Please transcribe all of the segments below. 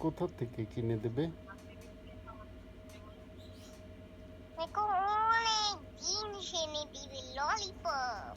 কোথা থেকে কিনে দেবে? অনেক জিনিস এনে দিবে ললিপপ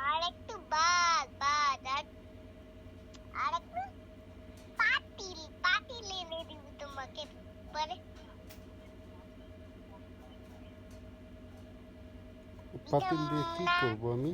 আর একটু বাদ বাদ আর আর একটু পাতিল পাতিল এনে দিব তোমাকে পরে পাতিল দিয়ে কি করব আমি?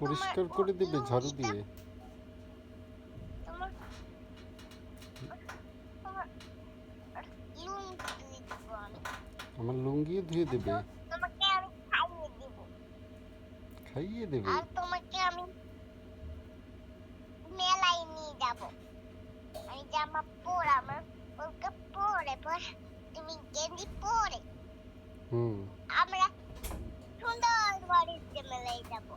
পরিষ্কার করে দেবে ঝাড়ু দিয়ে। আমার লুঙ্গিও ধুয়ে দেবে। খাইয়ে দেবে। আর তোমাকে আমি মেলায় নিয়ে যাব। আমি জামা পরে আমার ওকে পরে পরে তুমি গেঞ্জি পরে। হুম। আমরা সুন্দর বাড়িতে মেলায় যাব।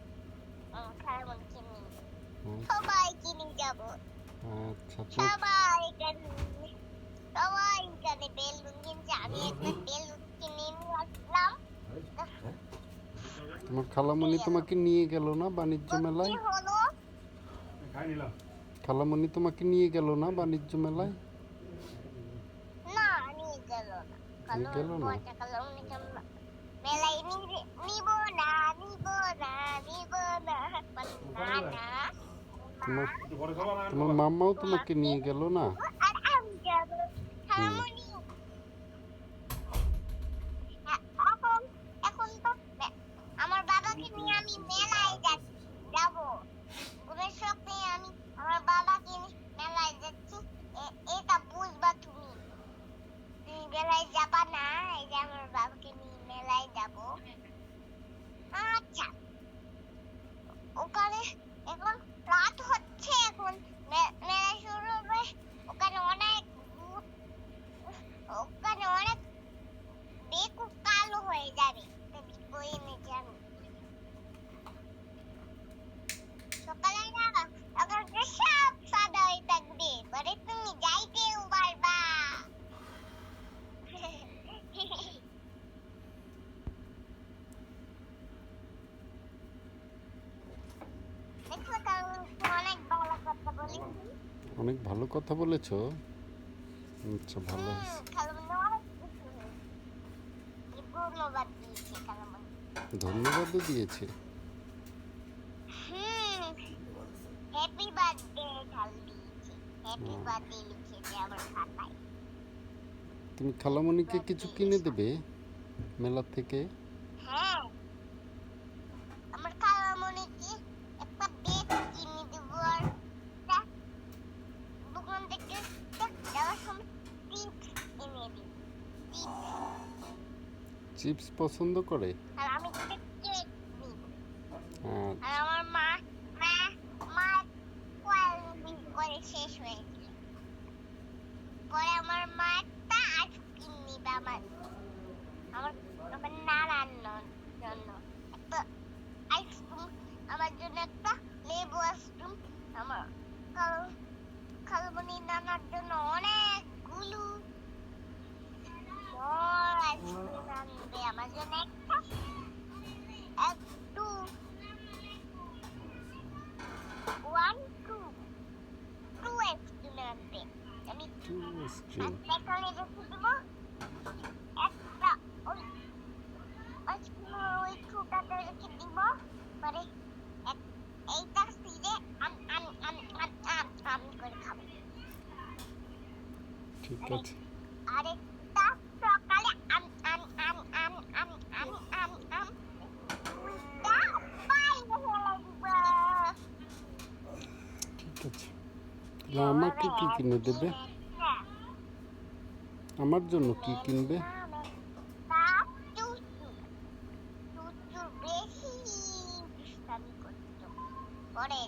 হুম, সবাইকে নিয়ে যাব। আচ্ছা সবাই এখানে সবাই এখানে বেলুন কিনছে আমি একটা বেলুন কিনে নিয়ে আসলাম। তোমার খালামণি তোমাকে নিয়ে গেল না বাণিজ্য মেলায়? খালামণি তোমাকে নিয়ে গেল না বাণিজ্য মেলায়? না নিয়ে গেল না। গেল না? নিকে মেলায় নিব না নিব না নিব না। না না। তোমার তোমার মাম্মাও তোমাকে নিয়ে গেল না? আর আমি যাব খালামণি এ- এখন এখন তো মে- আমার বাবাকে নিয়ে আমি মেলায় যাব। গুণের সাথে আমি আমার বাবাকে মেলায় যাচ্ছি। এটা বুঝবা তুমি। তুমি মেলায় যাবা না এই যে আমার বাবাকে নিয়ে মেলায় যাব। আচ্ছা। ওখানে এখন ร้านทดเชกมันแม่แม่ অনেক ভালো কথা বলেছ। আচ্ছা ভালো হয়েছে। ধন্যবাদ দিয়েছে ধন্যবাদও দিয়েছে। হ্যাপি বার্থডে দিয়েছে। হ্যাপি বার্থডে লিখেছে আমার খাতায়। তুমি খালামণিকে কিছু কিনে দেবে মেলা থেকে? চিপস পছন্দ করে? আর আমি কেক নিব। আর আর আমার মা মা মা কোয়ালিটি করে শেষ হয়ে গেল। পরে আমার মা একটা আইসক্রিম নিবে আমার। আমার আমার নানার জন্য। একটা আইসক্রিম আমার জন্য একটা লেবু আইসক্রিম আমার খাল- খালমণি নানার জন্য অনেকগুলো বড় আইসক্রিম আমার জন্য ওয়ান টু টু টু এখানে রেখে দেব একটা ওই ওই রেখে দিব পরে এক- এইটা সিরে আম আম আম আম আম করে খাব ঠিক আছে। না, কি কিনে দেবে? হ্যাঁ। আমার জন্য কি কিনবে বেশি দুষ্টামি করতো পরে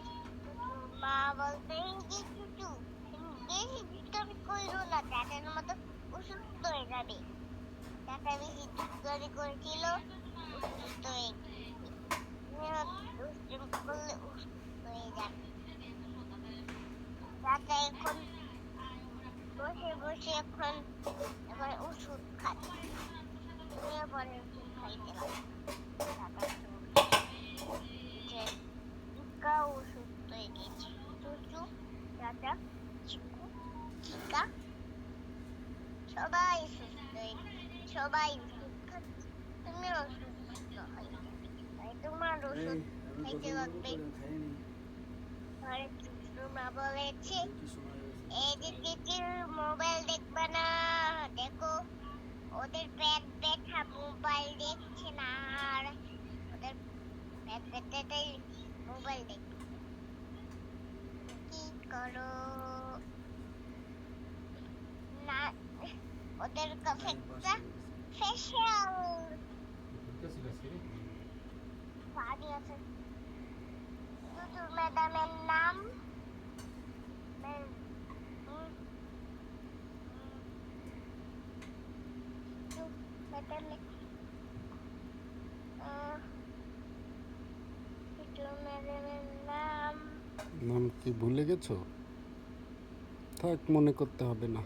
চুচুর মা বলতো এই যে চুচু তুমি বেশি দুষ্টামি করো না চাচার মতো অসুস্থ হয়ে যাবে চাচা বেশি দুষ্টামি করেছিল অসুস্থ হয়ে গিয়েছে। দুষ্টামি করলে অসুস্থ হয়ে যাবে চাচা এখন বসে বসে এখন এখন ওষুধ খাচ্ছে তুমিও পরে ওষুধ খাইতে পারো চাচা যে চিকা অসুস্থ হয়ে গেছে চুচু চাচা চিকু চিকা সবাই সুস্থ হয়ে গেছে সবাই ওষুধ খাচ্ছে তুমিও অসুস্থ হয়ে যাবে তাই তোমার ওষুধ খাইতে লাগবে ঘরে চুচু মা বলেছে এদিকে মোবাইল দেখবে না দেখো ওদের পেট ব্যথা মোবাইল দেখছে না আর ওদের পেট ব্যথাটাই মোবাইল দেখবে কি করো? না ওদের কাছে একটা ফেশিয়াল পানি আছে। ম্যাডামের নাম ম্যাম- হুম, হুম, ম্যাডামের আহ, দুদু ম্যাডামের নাম কি ভুলে গেছো? থাক, মনে করতে হবে না।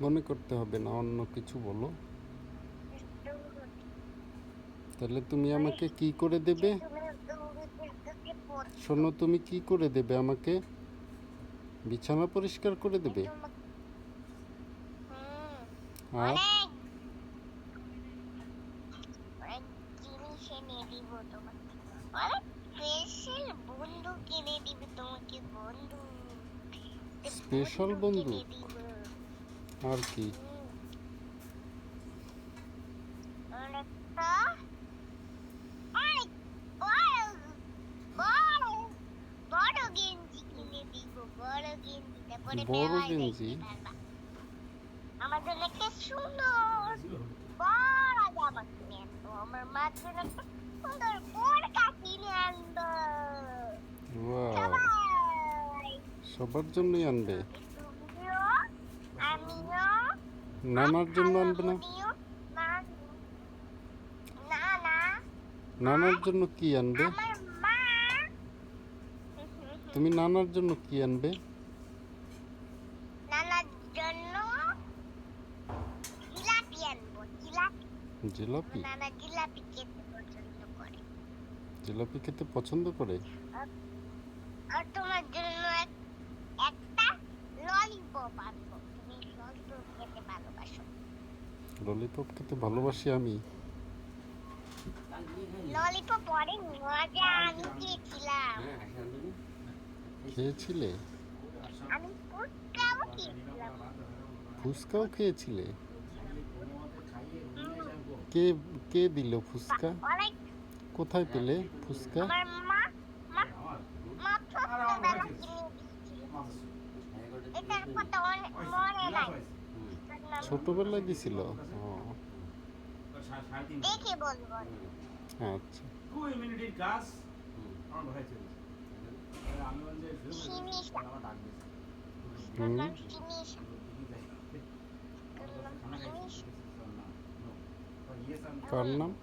মনে করতে হবে না, অন্য কিছু বলো। তাহলে তুমি আমাকে কি করে দেবে? শোনো তুমি কি করে দেবে আমাকে? বিছানা পরিষ্কার করে দেবে? আর? স্পেশাল বন্ধু কিনে দিব তোমাকে বন্ধু Special বন্ধু? কিনে দিব। আর কি হুম। অনেকটা অনেক বড় বড় বড় গেঞ্জি কিনে দিব বড় বড় মেলায় গেঞ্জি? দেখতে আমার জন্য একটা সুন্দর বড় জামা কিনে আনব আমার মার জন্য একটা সুন্দর বোরকা কিনে আনব সবার জন্যই আনবে। নানার জন্য আনবে না? নানার জন্য কি আনবে? তুমি নানার জন্য কি আনবে নানার জন্য জিলাপি আনব জিলাপি? জিলাপি নানা জিলাপি খেতে পছন্দ করে। জিলাপি খেতে পছন্দ করে? আর তোমার জন্য এক- একটা ললিপপ আনব। তুমি ললিপপ খেতে ভালোবাসো। ললিপপ খেতে ভালোবাসি আমি। ললিপপ অনেক মজা আমি খেয়েছিলাম খেয়েছিলে? আমি ফুচকাও খেয়েছিলাম। ফুচকাও খেয়েছিলে? কে কে দিল ফুচকা? কোথায় পেলে ফুচকা? ছোটবেলায় দিছিল? আচ্ছা। আমার കാരണം